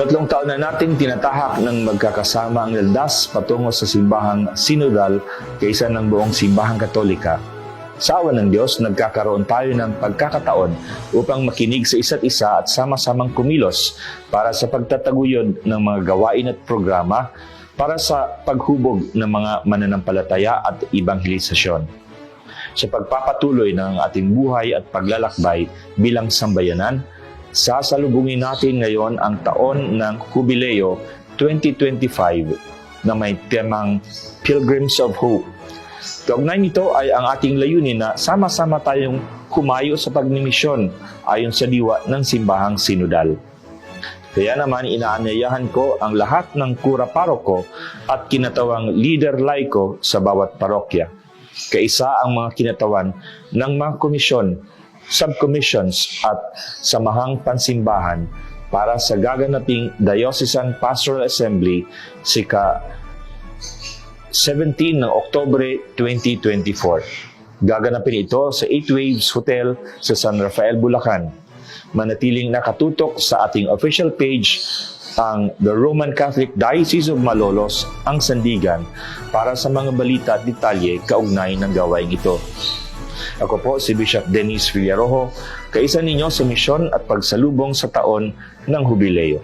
Tatlong taon na nating tinatahak ng magkakasama ang Eldas patungo sa simbahang sinodal kaysa ng buong simbahang katolika. Sa awa ng Diyos, nagkakaroon tayo ng pagkakataon upang makinig sa isa't isa at sama-samang kumilos para sa pagtataguyod ng mga gawain at programa para sa paghubog ng mga mananampalataya at ibanghelisasyon. Sa pagpapatuloy ng ating buhay at paglalakbay bilang sambayanan, sasalubungin natin ngayon ang taon ng Jubileo 2025 na may temang Pilgrims of Hope. Kaugnay nito ay ang ating layunin na sama-sama tayong kumayo sa pagnimisyon ayon sa diwa ng simbahang sinodal. Kaya naman inaanyayahan ko ang lahat ng kura paroko at kinatawang leader laiko sa bawat parokya. Kaisa ang mga kinatawan ng mga komisyon, subcommissions at samahang pansimbahan para sa gaganaping Diocesan Pastoral Assembly sika 17 ng Oktobre 2024. Gaganapin ito sa Eight Waves Hotel sa San Rafael, Bulacan. Manatiling nakatutok sa ating official page ang The Roman Catholic Diocese of Malolos, ang Sandigan, para sa mga balita at detalye kaugnay ng gawain ito. Ako po si Bishop Dennis Villarojo, kaisa ninyo sa misyon at pagsalubong sa taon ng Hubileo.